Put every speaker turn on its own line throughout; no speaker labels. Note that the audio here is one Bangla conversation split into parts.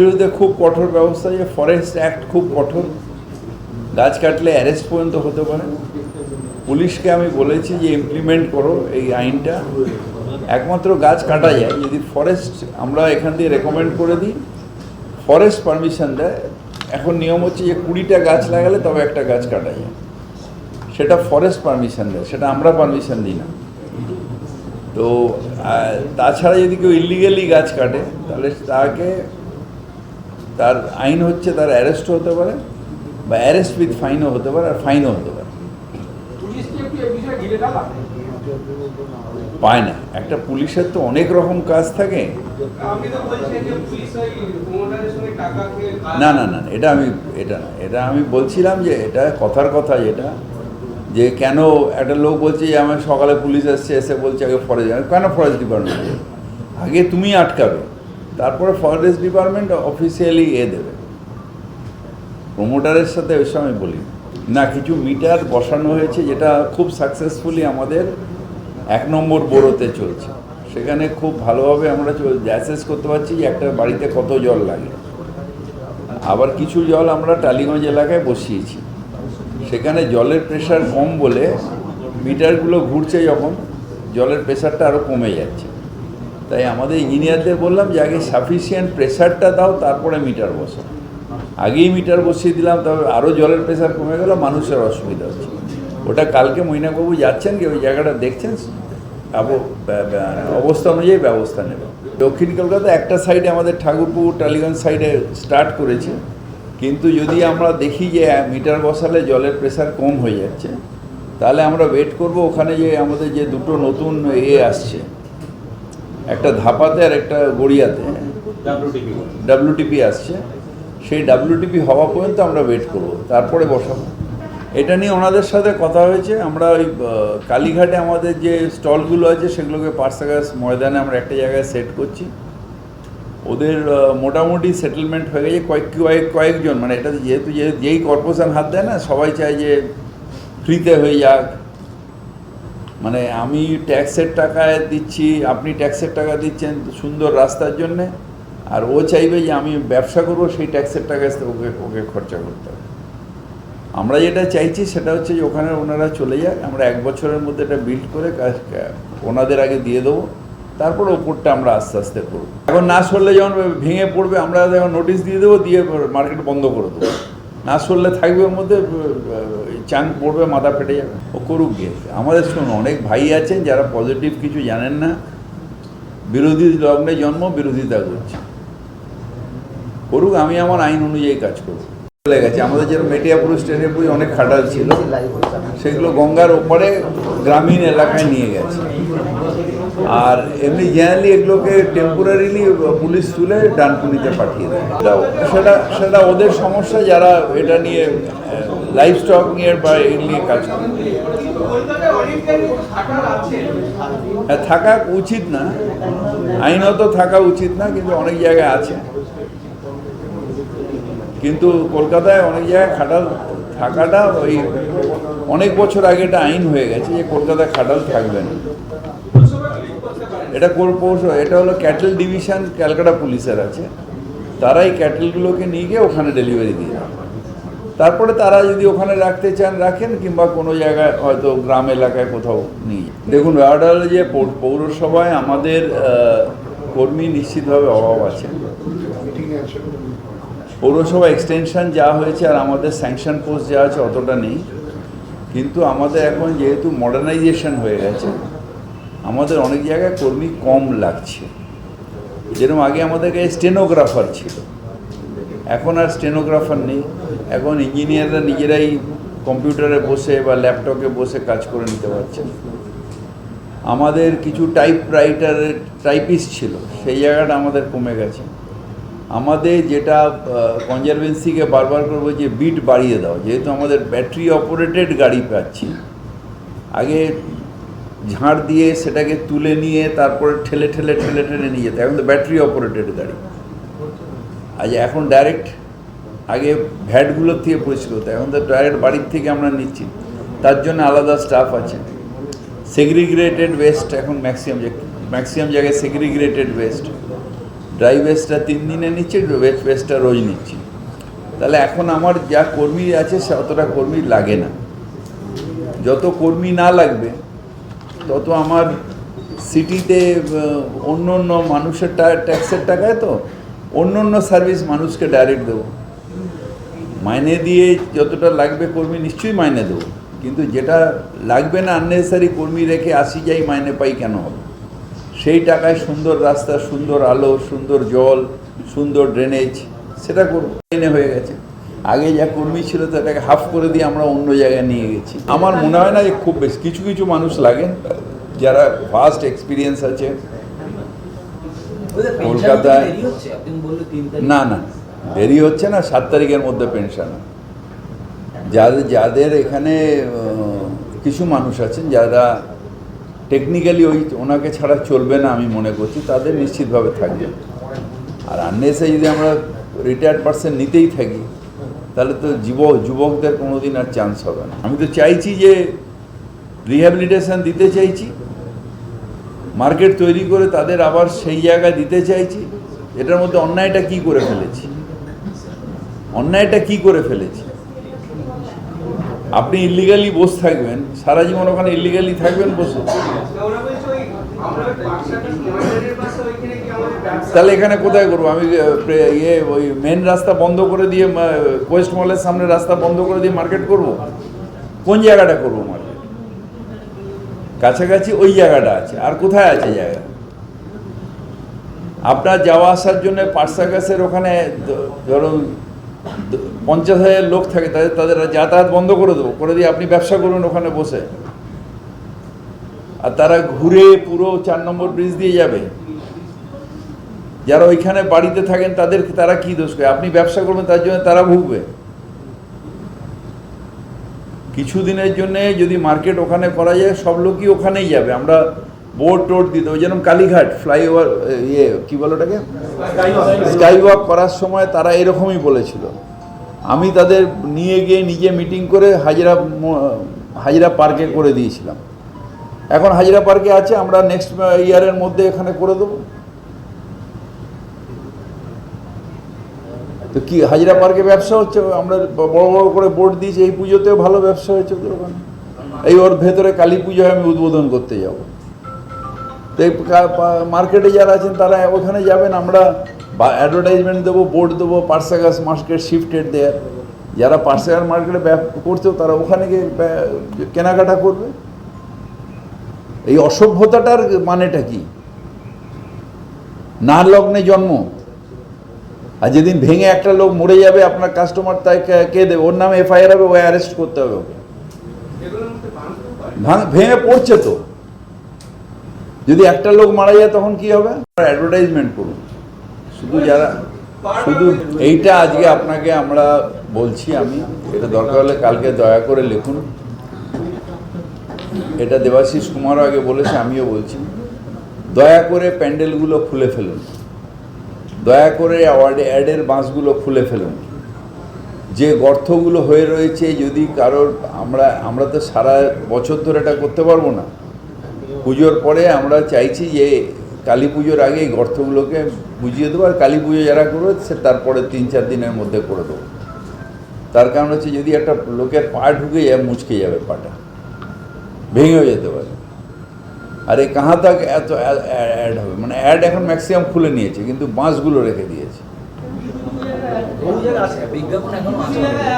বিরুদ্ধে খুব কঠোর ব্যবস্থা যে ফরেস্ট অ্যাক্ট খুব কঠোর। গাছ কাটলে অ্যারেস্ট পর্যন্ত হতে পারে। পুলিশকে আমি বলেছি যে ইমপ্লিমেন্ট করো এই আইনটা। একমাত্র গাছ কাটা যায়। যদি ফরেস্ট আমরা এখান দিয়ে রেকমেন্ড করে দিই ফরেস্ট পারমিশন দেয়, এখন নিয়ম হচ্ছে যে কুড়িটা গাছ লাগালে তবে একটা গাছ কাটা যায়। সেটা ফরেস্ট পারমিশন দেয়, সেটা আমরা পারমিশন দিই না। তো তাছাড়া যদি কেউ ইলিগেলি গাছ কাটে, তাহলে তাকে তার আইন হচ্ছে তার অ্যারেস্ট হতে পারে বা অ্যারেস্ট উইথ ফাইনও হতে পারে আর ফাইনও হতে পারে। পায় না। একটা পুলিশের তো অনেক রকম কাজ থাকে। না না না এটা আমি এটা না এটা আমি বলছিলাম যে এটা কথার কথা যেটা যে কেন একটা লোক বলছে যে আমার সকালে পুলিশ আসছে এসে বলছে আগে ফরেস্ট কেন ফরেস্ট ডিপার্টমেন্ট আগে তুমি আটকাবে। তারপরে ফরেস্ট ডিপার্টমেন্ট অফিসিয়ালি এ দেবে। প্রমোটারের সাথে ওইসব আমি বলি। না, কিছু মিটার বসানো হয়েছে যেটা খুব সাকসেসফুলি আমাদের এক নম্বর বোরোতে চলছে। সেখানে খুব ভালোভাবে আমরা অ্যাসেস করতে পারছি যে একটা বাড়িতে কত জল লাগে। আবার কিছু জল আমরা টালিগঞ্জ এলাকায় বসিয়েছি। সেখানে জলের প্রেশার কম বলে মিটারগুলো ঘুরছে যখন, জলের প্রেশারটা আরও কমে যাচ্ছে। তাই আমাদের ইঞ্জিনিয়ারদের বললাম যে, আগে সাফিসিয়েন্ট প্রেশারটা দাও, তারপরে মিটার বসো। আগেই মিটার বসিয়ে দিলাম, তবে আরও জলের প্রেশার কমে গেল, মানুষের অসুবিধা হচ্ছে। ওটা কালকে মৈনাকবাবু যাচ্ছেন কি, ওই জায়গাটা দেখছেন? অবস্থা অনুযায়ী ব্যবস্থা নেবে। দক্ষিণ কলকাতা একটা সাইডে আমাদের ঠাকুরপুর, টালিগঞ্জ সাইডে স্টার্ট করেছে। কিন্তু যদি আমরা দেখি যে মিটার বসালে জলের প্রেশার কম হয়ে যাচ্ছে, তাহলে আমরা ওয়েট করব ওখানে যে আমাদের যে দুটো নতুন এ আসছে। একটা ধাপাতে আর একটা গড়িয়াতে। ডাব্লিউটিপি আসছে। সেই ডাব্লিউটিপি হওয়া পর্যন্ত আমরা ওয়েট করব। তারপরে বসাবো। এটা নিয়ে ওনাদের সাথে কথা হয়েছে। আমরা ওই কালীঘাটে আমাদের যে স্টলগুলো আছে সেগুলোকে পার্সাগাস ময়দানে আমরা একটা জায়গায় সেট করছি। ওদের মোটামুটি সেটেলমেন্ট হয়ে গেছে। কয়েক কয়েক কয়েকজন। মানে এটা যেহেতু যেই কর্পোরেশন হাত দেয় না সবাই চায় যে ফ্রিতে হয়ে যাক। মানে আমি ট্যাক্সের টাকায় দিচ্ছি, আপনি ট্যাক্সের টাকা দিচ্ছেন সুন্দর রাস্তার জন্যে, আর ও চাইবে যে আমি ব্যবসা করব, সেই ট্যাক্সের টাকা ওকে ওকে খরচা করতে হবে। আমরা যেটা চাইছি সেটা হচ্ছে যে ওখানে ওনারা চলে যাক, আমরা এক বছরের মধ্যে এটা বিল্ড করে ওনাদের আগে দিয়ে দেবো, তারপর ওপরটা আমরা আস্তে আস্তে করব। এখন না সরলে যখন ভেঙে পড়বে, আমরা যখন নোটিশ দিয়ে দেবো, দিয়ে মার্কেট বন্ধ করে দেবো। না সরলে থাকবে মধ্যে চাং পড়বে, মাথা ফেটে যাবে। ও করুক গিয়ে। আমাদের শুনুন অনেক ভাই আছেন যারা পজিটিভ কিছু জানেন না। বিরোধী লগ্নে জন্ম, বিরোধিতা করছে। করুক, আমি আমার আইন অনুযায়ী কাজ করব। চলে গেছে। আমাদের যেরকম মেটিয়াপুর স্টেডিয়ামপুর অনেক খাটাল ছিল। সেগুলো গঙ্গার ওপরে গ্রামীণ এলাকায় নিয়ে গেছে। আর এমনি জেনারেলি এগুলোকে টেম্পোরারিলি পুলিশ তুলে ডানকুনিতে পাঠিয়ে দেয়। সেটা- সেটা ওদের সমস্যা, যারা এটা নিয়ে লাইফ স্টক নিয়ে বা এই নিয়ে কাজ করে। হ্যাঁ থাকা উচিত না। আইনত থাকা উচিত না, কিন্তু অনেক জায়গায় আছে। কিন্তু কলকাতায় অনেক জায়গায় খাটাল থাকাটা ওই অনেক বছর আগে এটা আইন হয়ে গেছে যে কলকাতায় খাটাল থাকবে না। এটা কোর- পৌরসভা এটা হলো ক্যাটেল ডিভিশন ক্যালকাটা পুলিশের আছে। তারাই ক্যাটেলগুলোকে নিয়ে গিয়ে ওখানে ডেলিভারি দিয়ে তারপরে তারা যদি ওখানে রাখতে চান, রাখেন, কিংবা কোনো জায়গায় হয়তো গ্রাম এলাকায় কোথাও নিয়ে দেখুন ব্যাপারটা হলো যে পৌরসভায় আমাদের কর্মী নিশ্চিতভাবে অভাব আছে। পৌরসভা এক্সটেনশন যা হয়েছে আর আমাদের স্যাংশন পোস্ট যা আছে অতটা নেই। কিন্তু আমাদের এখন যেহেতু মডার্নাইজেশন হয়ে গেছে আমাদের অনেক জায়গায় কর্মী কম লাগছে। যেরকম আগে আমাদের কাছে স্টেনোগ্রাফার ছিল। এখন আর স্টেনোগ্রাফার নেই। এখন ইঞ্জিনিয়াররা নিজেরাই কম্পিউটারে বসে বা ল্যাপটপে বসে কাজ করে নিতে পারছেন। আমাদের কিছু টাইপ রাইটারের টাইপিস্ট ছিল। সেই জায়গাটা আমাদের কমে গেছে। আমাদের যেটা কনজারভেন্সিকে বারবার করব যে বিট বাড়িয়ে দাও। যেহেতু আমাদের ব্যাটারি অপারেটেড গাড়ি পাচ্ছি। আগে ঝাড় দিয়ে সেটাকে তুলে নিয়ে তারপরে ঠেলে ঠেলে ঠেলে ঠেলে নিয়ে যেতে এখন তো ব্যাটারি অপারেটেড গাড়ি। আজ এখন ডাইরেক্ট আগে ভ্যাটগুলোর থেকে পরিষ্কার হতো এখন তো ডাইরেক্ট বাড়ির থেকে আমরা নিচ্ছি। তার জন্য আলাদা স্টাফ আছে। সেগ্রিগ্রেটেড ওয়েস্ট এখন ম্যাক্সিমাম ম্যাক্সিমাম জায়গায় সেগ্রিগ্রেটেড ওয়েস্ট ড্রাই বেসটা তিন দিনে নিচ্ছে ওয়েট বেসটা রোজ নিচ্ছি। তাহলে এখন আমার যা কর্মী আছে, সে অতটা কর্মী লাগে না। যত কর্মী না লাগবে তত আমার সিটিতে অন্য অন্য মানুষের ট্যাক্সের টাকায় তো অন্য অন্য সার্ভিস মানুষকে ডাইরেক্ট দেবো। মাইনে দিয়ে যতটা লাগবে কর্মী নিশ্চয়ই মাইনে দেবো। কিন্তু যেটা লাগবে না আননেসারি কর্মী রেখে আসি যাই মাইনে পাই কেন হবে? সেই টাকায় সুন্দর রাস্তা, সুন্দর আলো, সুন্দর জল, সুন্দর ড্রেনেজ সেটা করব। মাইনে হয়ে গেছে। আগে যা কর্মী ছিল তাটাকে হাফ করে দিয়ে আমরা অন্য জায়গায় নিয়ে গেছি। আমার মনে হয় না যে খুব বেশি কিছু কিছু মানুষ লাগেন যারা ফার্স্ট এক্সপিরিয়েন্স আছে। কলকাতায়- না না দেরি হচ্ছে না সাত তারিখের মধ্যে পেনশন যাদের যাদের এখানে কিছু মানুষ আছেন যারা টেকনিক্যালি ওই ওনাকে ছাড়া চলবে না আমি মনে করছি তাদের নিশ্চিতভাবে থাকবে। আর আননেসে যদি আমরা রিটায়ার্ড পার্সন নিতেই থাকি তাহলে তো যুবক, যুবকদের কোনো দিন আর চান্স হবে না। আমি তো চাইছি যে রিহ্যাবিলিটেশন দিতে চাইছি মার্কেট তৈরি করে তাদের আবার সেই জায়গায় দিতে চাইছি। এটার মধ্যে অন্যায়টা কি করে ফেলেছি? অন্যায়টা কি করে ফেলেছি? আপনি ইলিগালি বসে থাকবেন, সারা জীবন ওখানে ইলিগালি থাকবেন বসে। তাহলে এখানে কোথায় করব? আমি ইয়ে ওই মেন রাস্তা বন্ধ করে দিয়ে কোয়েস্ট মলের সামনে রাস্তা বন্ধ করে দিয়ে মার্কেট করব? কোন জায়গাটা করব মার্কেট কাছাকাছি ওই জায়গাটা আছে। আর কোথায় আছে জায়গা? আপনার যাওয়া আসার জন্য পার্সাকাসের ওখানে ধরুন পঞ্চাশ হাজার লোক থাকে, তাদের তাদের যাতায়াত বন্ধ করে দেবো। করে দিয়ে আপনি ব্যবসা করুন ওখানে বসে। আর তারা ঘুরে পুরো চার নম্বর ব্রিজ দিয়ে যাবে। যারা ওইখানে বাড়িতে থাকেন তাদের তারা কি দোষ করে? আপনি ব্যবসা করবেন, তার জন্য তারা ভুগবে। কিছুদিনের জন্য যদি মার্কেট ওখানে করা যায়, সব লোকই ওখানেই যাবে। আমরা বোর্ড টোর্ড দিতে ওই যেরকম কালীঘাট ফ্লাইওভার ইয়ে কি বলো ওটাকে? স্কাই ওয়াক করার সময় তারা এরকমই বলেছিল। আমি তাদের নিয়ে গিয়ে নিজে মিটিং করে হাজিরা হাজিরা পার্কে করে দিয়েছিলাম। এখন হাজিরা পার্কে আছে, আমরা নেক্সট ইয়ারের মধ্যে এখানে করে দেবো। তো কি, হাজিরা পার্কে ব্যবসা হচ্ছে? আমরা বড় বড় করে বোর্ড দিয়েছি, এই পুজোতেও ভালো ব্যবসা হয়েছে ওদের ওখানে এই ওর ভেতরে কালী পুজোয় আমি উদ্বোধন করতে যাব। তো এই মার্কেটে যারা আছেন, তারা ওখানে যাবেন, আমরা অ্যাডভার্টাইজমেন্ট দেবো বোর্ড দেবো পার্সাগাস মার্কেট শিফটেড দেয়ার যারা পার্সাগাস মার্কেটে করতেও তারা ওখানে গিয়ে কেনাকাটা করবে। এই অসভ্যতাটার মানেটা কি? না লগ্নে জন্ম। আর যেদিন ভেঙে একটা লোক মরে যাবে আপনার কাস্টমার তাই কে- দেবে? ওর নামে এফআইআর হবে ওই অ্যারেস্ট করতে হবে ওকে। ভেঙে পড়ছে তো। যদি একটা লোক মারা যায় তখন কি হবে? অ্যাডভার্টাইজমেন্ট করুন। শুধু যারা শুধু এইটা আজকে আপনাকে আমরা বলছি আমি। এটা দরকার হলে কালকে দয়া করে লিখুন। এটা দেবাশিস কুমারও আগে বলেছে আমিও বলছি। দয়া করে প্যান্ডেলগুলো খুলে ফেলুন। দয়া করে অ্যাওয়ার্ডে অ্যাডের বাঁশগুলো খুলে ফেলুন। যে গর্তগুলো হয়ে রয়েছে, যদি কারোর আমরা আমরা তো সারা বছর ধরে এটা করতে পারব না। পুজোর পরে আমরা চাইছি যে কালী পুজোর আগে এই গর্তগুলোকে বুঝিয়ে দেবো, আর কালী পুজো যারা করবে, সে তারপরে তিন চার দিনের মধ্যে করে দেবো। তার কারণ হচ্ছে যদি একটা লোকের পা ঢুকে যায়, মুচকে যাবে পাটা। ভেঙেও যেতে পারে। আর এই কাহা তাক এত অ্যাড হবে? মানে অ্যাড এখন ম্যাক্সিমাম খুলে নিয়েছে, কিন্তু বাঁশগুলো রেখে দিয়েছে।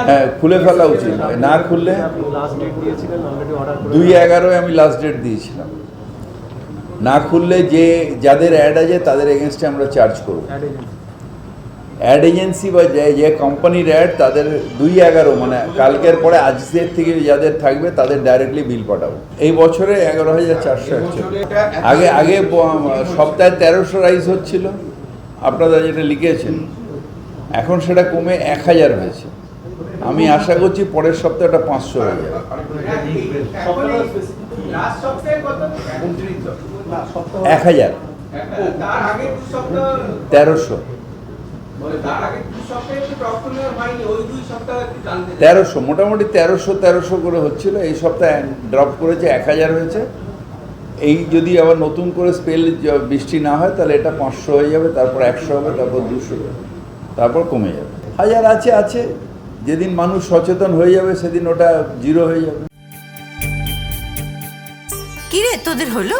হ্যাঁ খুলে ফেলা উচিত। না খুললে দুই এগারোয় আমি লাস্ট ডেট দিয়েছিলাম। না খুললে যে, যাদের অ্যাড আছে, তাদের এগেনস্টে আমরা চার্জ করব।
অ্যাড এজেন্সি
বা যে যে কোম্পানির অ্যাড তাদের দুই এগারো মানে কালকের পরে আজকের থেকে যাদের থাকবে তাদের ডাইরেক্টলি বিল পাঠাবো। এই বছরে এগারো হাজার চারশো আগে আগে সপ্তাহে তেরোশো রাইস হচ্ছিল। আপনারা যেটা লিখেছেন এখন সেটা কমে এক হাজার হয়েছে। আমি আশা করছি পরের সপ্তাহটা পাঁচশো হয়ে যাবে। এক হাজার। তেরোশো। তেরোশো মোটামুটি তেরোশো তেরোশো করে হচ্ছিল এই সপ্তাহে ড্রপ করেছে এক হাজার হয়েছে। এই যদি আবার নতুন করে স্পেল বৃষ্টি না হয় তাহলে এটা পাঁচশো হয়ে যাবে তারপর একশো হবে তারপর দুশো হবে তারপর কমে যাবে। হাজার আছে আছে যেদিন মানুষ সচেতন হয়ে যাবে সেদিন ওটা জিরো হয়ে যাবে।
কিরে তোদের হলো?